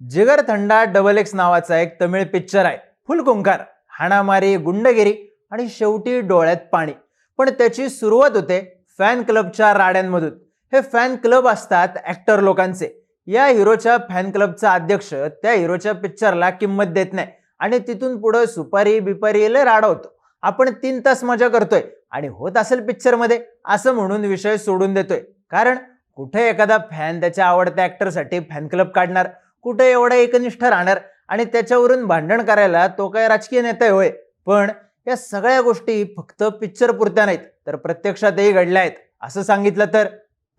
जिगर थंडा double x नावाचा एक तमिळ पिक्चर आहे. फुलकुंकार हाणामारी गुंडगिरी आणि शेवटी डोळ्यात पाणी. पण त्याची सुरुवात होते फॅन क्लबच्या राड्यांमधून. हे फॅन क्लब असतात ॲक्टर लोकांचे. या हिरोच्या फॅन क्लबचा अध्यक्ष त्या हिरोच्या पिक्चरला किंमत देत नाही. आणि तिथून पुढं सुपारी बिपारी लय राडा होतो. आपण तीन तास मजा करतोय आणि होत असेल पिक्चरमध्ये असं म्हणून विषय सोडून देतोय. कारण कुठे एखादा फॅन त्याच्या आवडत्या ऍक्टरसाठी फॅन क्लब काढणार? कुठे एवढा एकनिष्ठ राहणार? आणि त्याच्यावरून भांडण करायला तो काय राजकीय नेता आहे होय. पण या सगळ्या गोष्टी फक्त पिक्चर पुरत्या नाहीत तर प्रत्यक्षातही घडल्या आहेत. असं सांगितलं तर?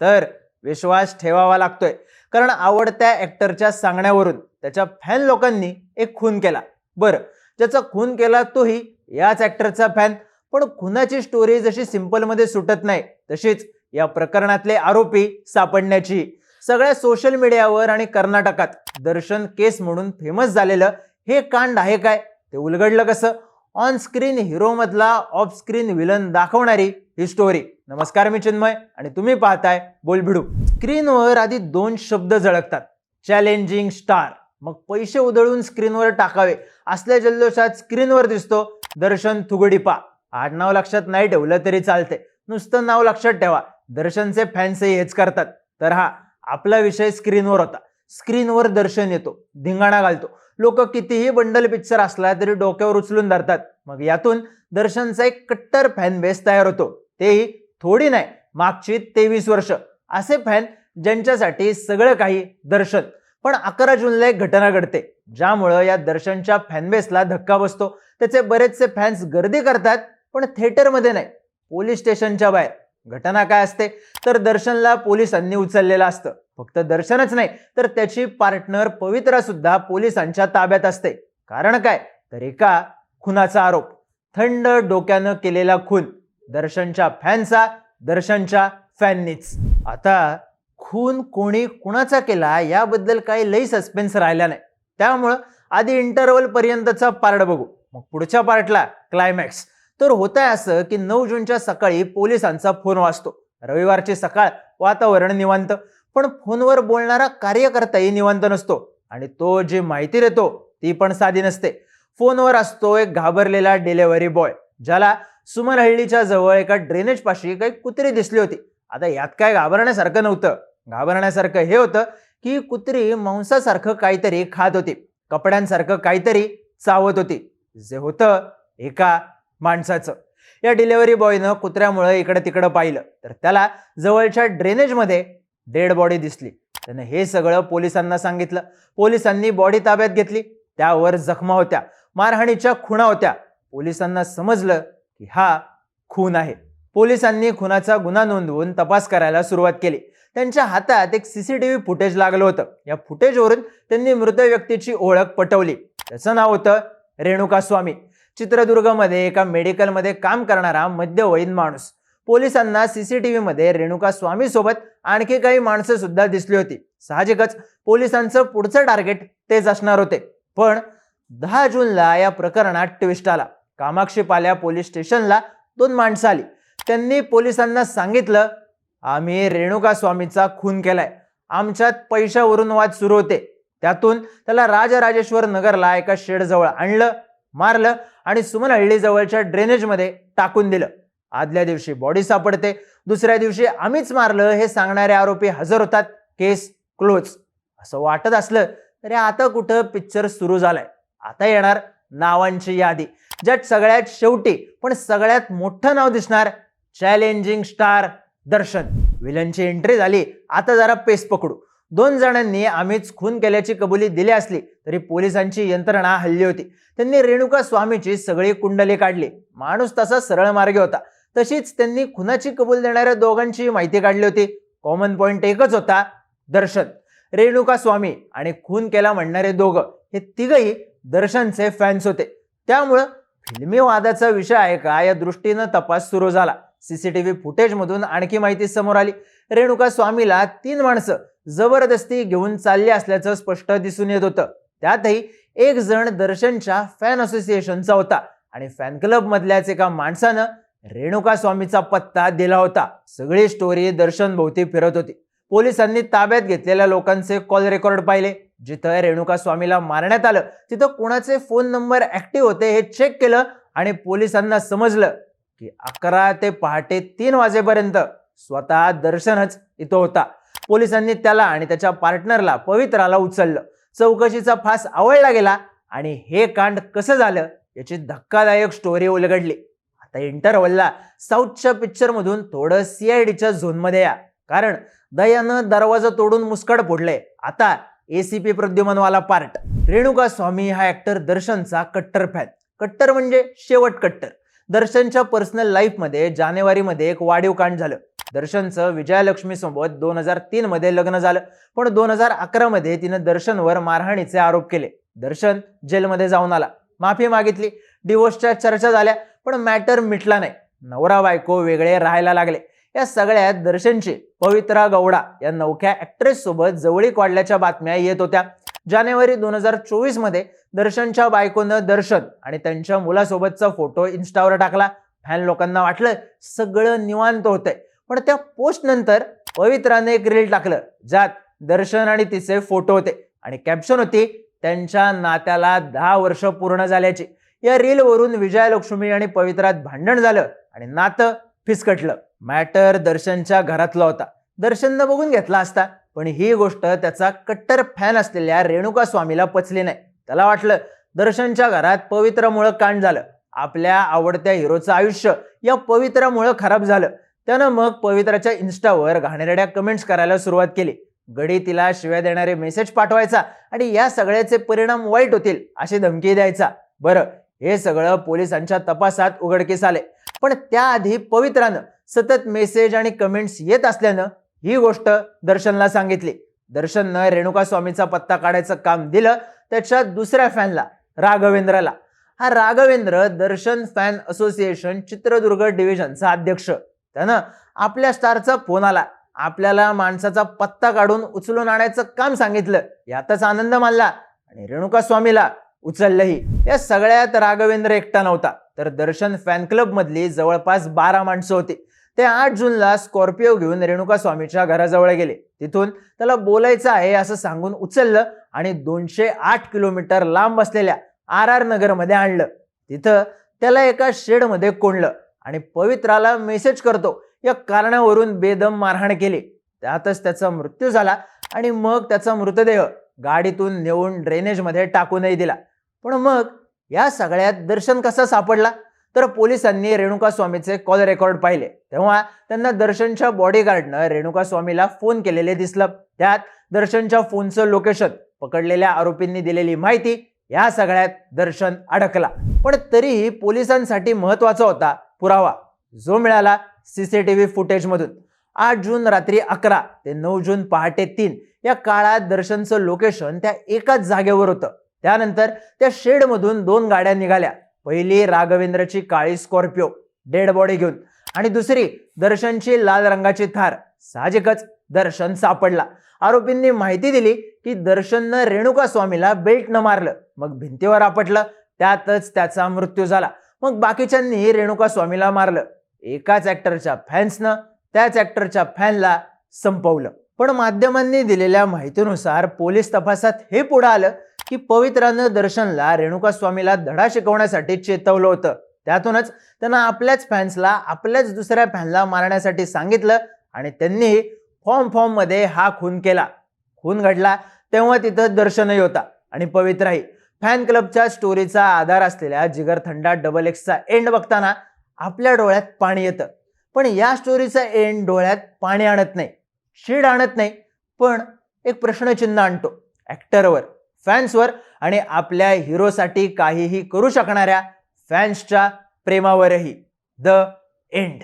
तर विश्वास ठेवावा लागतोय. कारण आवडत्या ॲक्टरच्या सांगण्यावरून त्याच्या फॅन लोकांनी एक खून केला. बरं ज्याचा खून केला तोही याच ॲक्टरचा फॅन पण खुनाची स्टोरी जशी सिम्पलमध्ये सुटत नाही तशीच या प्रकरणातले आरोपी सापडण्याची. सगळ्या सोशल मीडियावर आणि कर्नाटकात दर्शन केस म्हणून फेमस झालेलं हे कांड आहे काय? ते उलगडलं कसं? ऑन स्क्रीन हिरोमधला ऑफ स्क्रीन विलन दाखवणारी ही स्टोरी नमस्कार मी चिन्मय आणि तुम्ही पाहताय बोलभिडू स्क्रीनवर आधी दोन शब्द झळकतात. चॅलेंजिंग स्टार मग पैसे उधळून स्क्रीनवर टाकावे. असल्या जल्लोषात स्क्रीनवर दिसतो दर्शन थुगडीपा. आडनाव लक्षात नाही ठेवलं तरी चालते. नुसतं नाव लक्षात ठेवा. दर्शनचे फॅन्सही हेच करतात. तर हा आपला विषय स्क्रीनवर होता. स्क्रीनवर दर्शन येतो धिंगाणा घालतो. लोक कितीही बंडल पिक्चर असला तरी डोक्यावर उचलून धरतात. मग यातून दर्शनचा एक कट्टर फॅन बेस तयार होतो. तेही थोडी नाही मागची तेवीस वर्ष. असे फॅन ज्यांच्यासाठी सगळं काही दर्शन. पण अकरा जूनला एक घटना घडते. ज्यामुळं या दर्शनच्या फॅनबेसला धक्का बसतो. त्याचे बरेचसे फॅन्स गर्दी करतात पण थिएटरमध्ये नाही. पोलीस स्टेशनच्या बाहेर. घटना काय असते? तर दर्शनला पोलिसांनी उचललेलं असतं. फक्त दर्शनच नाही तर त्याची पार्टनर पवित्रा सुद्धा पोलिसांच्या ताब्यात असते. कारण काय? तर एका खुनाचा आरोप. थंड डोक्यानं केलेला खून दर्शनच्या फॅनचा दर्शनच्या फॅननीच. आता खून कोणी कुणाचा केला याबद्दल काही लई सस्पेन्स राहिला नाही. त्यामुळं आधी इंटरवल पर्यंतचा पार्ट बघू. मग पुढच्या पार्टला क्लायमॅक्स तर होत आहे असं की नऊ जूनच्या सकाळी पोलिसांचा फोन वाचतो रविवारची सकाळ वातावरण निवांत. पण फोनवर बोलणारा कार्यकर्ताही निवांत नसतो. आणि तो जी माहिती देतो ती पण साधी नसते. फोनवर असतो एक घाबरलेला डिलेव्हरी बॉय ज्याला सुमनहळ्ळीच्या जवळ एका ड्रेनेज पाशी काही कुत्री दिसली होती. आता यात काय घाबरण्यासारखं नव्हतं. घाबरण्यासारखं हे होतं की कुत्री मांसासारखं काहीतरी खात होती. कपड्यांसारखं काहीतरी चावत होती. जे होतं एका माणसाचं. या डिलेव्हरी बॉयनं कुत्र्यामुळे इकडं तिकडं पाहिलं. तर त्याला जवळच्या ड्रेनेजमध्ये डेड बॉडी दिसली. त्यानं हे सगळं पोलिसांना सांगितलं. पोलिसांनी बॉडी ताब्यात घेतली. त्यावर जखमा होत्या. मारहाणीच्या खुणा होत्या. पोलिसांना समजलं की हा खून आहे. पोलिसांनी खुनाचा गुन्हा नोंदवून तपास करायला सुरुवात केली. त्यांच्या हातात एक सीसीटीव्ही फुटेज लागलं होतं. या फुटेजवरून त्यांनी मृत व्यक्तीची ओळख पटवली. त्याचं नाव होतं रेणुका स्वामी. चित्रदुर्गमध्ये एका मेडिकलमध्ये काम करणारा मध्यवयीन माणूस. पोलिसांना सीसीटीव्ही मध्ये रेणुका स्वामी सोबत आणखी काही माणसं सुद्धा दिसली होती. साहजिकच पोलिसांचं पुढचं टार्गेट तेच असणार होते. पण दहा जूनला या प्रकरणात ट्विस्ट आला. कामाक्षी पाल्या पोलीस स्टेशनला दोन माणसं आली. त्यांनी पोलिसांना सांगितलं आम्ही रेणुका स्वामीचा खून केलाय. आमच्यात पैशावरून वाद सुरू होते. त्यातून त्याला राजराजेश्वर नगरला एका शेडजवळ आणलं. मारलं आणि सुमन हळ्ळीजवळच्या ड्रेनेजमध्ये टाकून दिलं. आदल्या दिवशी बॉडी सापडते दुसऱ्या दिवशी आम्हीच मारलं हे सांगणारे आरोपी हजर होतात केस क्लोज असं वाटत असलं तरी आता कुठं पिक्चर सुरू झालाय? आता येणार नावांची यादी. ज्यात सगळ्यात शेवटी पण सगळ्यात मोठं नाव दिसणार चॅलेंजिंग स्टार दर्शन. विलनची एंट्री झाली. आता जरा पेस पकडू. दोन जणांनी आम्हीच खून केल्याची कबुली दिली असली तरी पोलिसांची यंत्रणा हल्ली होती. त्यांनी रेणुका स्वामीची सगळी कुंडली काढली. माणूस तसा सरळ मार्गे होता. तशीच त्यांनी खुनाची कबूल देणाऱ्या दोघांची माहिती काढली होती. कॉमन पॉइंट एकच होता दर्शन. रेणुका स्वामी आणि खून केला म्हणणारे दोघं हे तिघही दर्शनचे फॅन्स होते. त्यामुळं फिल्मी वादाचा विषय आहे का या दृष्टीनं तपास सुरू झाला. सीसीटीव्ही फुटेजमधून आणखी माहिती समोर आली. रेणुका स्वामीला तीन माणसं जबरदस्ती घेऊन चालली असल्याचं स्पष्ट दिसून येत होतं. त्यातही एक जण दर्शनच्या फॅन असोसिएशनचा होता आणि फॅन क्लब मधल्याच एका माणसानं रेणुका स्वामीचा पत्ता दिला होता. सगळी स्टोरी दर्शन भोवती फिरत होती. पोलिसांनी ताब्यात घेतलेल्या लोकांचे कॉल रेकॉर्ड पाहिले. जिथं रेणुका स्वामीला मारण्यात आलं तिथं कोणाचे फोन नंबर ऍक्टिव्ह होते हे चेक केलं आणि पोलिसांना समजलं की अकरा ते पहाटे तीन वाजेपर्यंत स्वतः दर्शनच इथं होता. पोलिसांनी त्याला आणि त्याच्या पार्टनरला पवित्राला उचललं. चौकशीचा फास आवळला गेला आणि हे कांड कसं झालं याची धक्कादायक स्टोरी उलगडली. आता इंटरवलला साऊथच्या पिक्चरमधून थोडं सीआयडीच्या झोनमध्ये या. कारण दयानं दरवाजा तोडून मुस्कड फोडलंय. आता एसीपी प्रद्युमनवाला पार्ट रेणुका स्वामी हा ऍक्टर दर्शनचा कट्टर फॅन कट्टर म्हणजे शेवट कट्टर. दर्शनच्या पर्सनल लाईफमध्ये जानेवारीमध्ये एक वाढीव कांड झालं. दर्शनचं विजयालक्ष्मी सोबत दोन हजार तीन मध्ये लग्न झालं. पण दोन हजार अकरा मध्ये तिनं दर्शनवर मारहाणीचे आरोप केले. दर्शन जेलमध्ये जाऊन आला. माफी मागितली. डिवोर्सच्या चर्चा झाल्या पण मॅटर मिटला नाही. नवरा बायको वेगळे राहायला लागले. या सगळ्यात दर्शनची पवित्रा गौडा या नवख्या ऍक्ट्रेस सोबत जवळीक वाढल्याच्या बातम्या येत होत्या. जानेवारी दोन हजार चोवीसमध्ये दर्शनच्या बायकोनं दर्शन आणि त्यांच्या मुलासोबतचा फोटो इन्स्टावर टाकला. फॅन लोकांना वाटलं सगळं निवांत होतंय. पण त्या पोस्टनंतर पवित्राने एक रील टाकलं. ज्यात दर्शन आणि तिचे फोटो होते. आणि कॅप्शन होती त्यांच्या नात्याला दहा वर्ष पूर्ण झाल्याची. या रीलवरून विजयालक्ष्मी आणि पवित्रात भांडण झालं आणि नातं फिसकटलं. मॅटर दर्शनच्या घरातला होता. दर्शननं बघून घेतला असता पण ही गोष्ट त्याचा कट्टर फॅन असलेल्या रेणुका स्वामीला पचली नाही. त्याला वाटलं दर्शनच्या घरात पवित्रामुळं कांड झालं. आपल्या आवडत्या हिरोचं आयुष्य या पवित्रामुळं खराब झालं. त्यानं मग पवित्राच्या इन्स्टावर घाणेरड्या कमेंट्स करायला सुरुवात केली. गडी तिला शिव्या देणारे मेसेज पाठवायचा आणि या सगळ्याचे परिणाम वाईट होतील अशी धमकी द्यायचा. बरं हे सगळं पोलिसांच्या तपासात उघडकीस आले. पण त्याआधी पवित्रानं सतत मेसेज आणि कमेंट्स येत असल्यानं ही गोष्ट दर्शनला सांगितली. दर्शननं रेणुका स्वामीचा पत्ता काढायचं काम दिलं त्याच्या दुसऱ्या फॅनला राघवेंद्रला. हा राघवेंद्र दर्शन फॅन असोसिएशन चित्रदुर्ग डिव्हिजनचा अध्यक्ष. त्यानं आपल्या स्टारचा फोन आला. आपल्याला माणसाचा पत्ता काढून उचलून आणायचं काम सांगितलं. यातच आनंद मानला आणि रेणुका स्वामीला उचललंही. या सगळ्यात राघवेंद्र एकटा नव्हता. तर दर्शन फॅन क्लब मधली जवळपास बारा माणसं होती. ते आठ जूनला स्कॉर्पिओ घेऊन रेणुका स्वामीच्या घराजवळ गेले. तिथून त्याला बोलायचं आहे असं सांगून उचललं आणि दोनशे आठ किलोमीटर लांब असलेल्या आर आर नगरमध्ये आणलं. तिथं त्याला एका शेडमध्ये कोंडलं. आणि पवित्राला मेसेज करतो. या कारणावरून बेदम मारहाण केली. त्यातच त्याचा मृत्यू झाला आणि मग त्याचा मृतदेह गाडीतून नेऊन ड्रेनेजमध्ये टाकूनही दिला. पण मग या सगळ्यात दर्शन कसा सापडला? तर पोलिसांनी रेणुका स्वामीचे कॉल रेकॉर्ड पाहिले. तेव्हा त्यांना दर्शनच्या बॉडीगार्डनं रेणुका स्वामीला फोन केलेले दिसलं. त्यात दर्शनच्या फोनचं लोकेशन पकडलेल्या आरोपींनी दिलेली माहिती या सगळ्यात दर्शन अडकला. पण तरीही पोलिसांसाठी महत्त्वाचा होता पुरावा जो मिळाला सीसीटीव्ही फुटेजमधून. आठ जून रात्री अकरा ते नऊ जून पहाटे तीन या काळात दर्शनचं लोकेशन त्या एकाच जागेवर होतं. त्यानंतर त्या शेडमधून दोन गाड्या निघाल्या. पहिली राघवेंद्रची काळी स्कॉर्पिओ डेड बॉडी घेऊन. आणि दुसरी दर्शनची लाल रंगाची थार. साहजिकच दर्शन सापडला. आरोपींनी माहिती दिली की दर्शननं रेणुका स्वामीला बेल्ट न मारलं. मग भिंतीवर आपटलं. त्यातच त्याचा मृत्यू झाला. मग बाकीच्यांनी रेणुका स्वामीला मारलं. एकाच ऍक्टरच्या फॅन्सनं त्याच ऍक्टरच्या फॅनला संपवलं. पण माध्यमांनी दिलेल्या माहितीनुसार पोलीस तपासात हे पुढे आलं की पवित्रानं दर्शनला रेणुका स्वामीला धडा शिकवण्यासाठी चेतवलं होतं. त्यातूनच त्यांना आपल्याच फॅन्सला आपल्याच दुसऱ्या फॅनला मारण्यासाठी सांगितलं आणि त्यांनी फॉर्म फॉर्ममध्ये हा खून केला. खून घडला तेव्हा तिथं दर्शनही होता आणि पवित्राही. फॅन क्लबच्या स्टोरीचा आधार असलेल्या जिगर थंडा डबल एक्सचा एंड बघताना आपल्या डोळ्यात पाणी येतं. पण या स्टोरीचा एंड डोळ्यात पाणी आणत नाही. शीड आणत नाही. पण एक प्रश्नचिन्ह आणतो. ॲक्टरवर फॅन्सवर आणि आपल्या हिरोसाठी काहीही करू शकणाऱ्या फॅन्सच्या प्रेमावरही. The end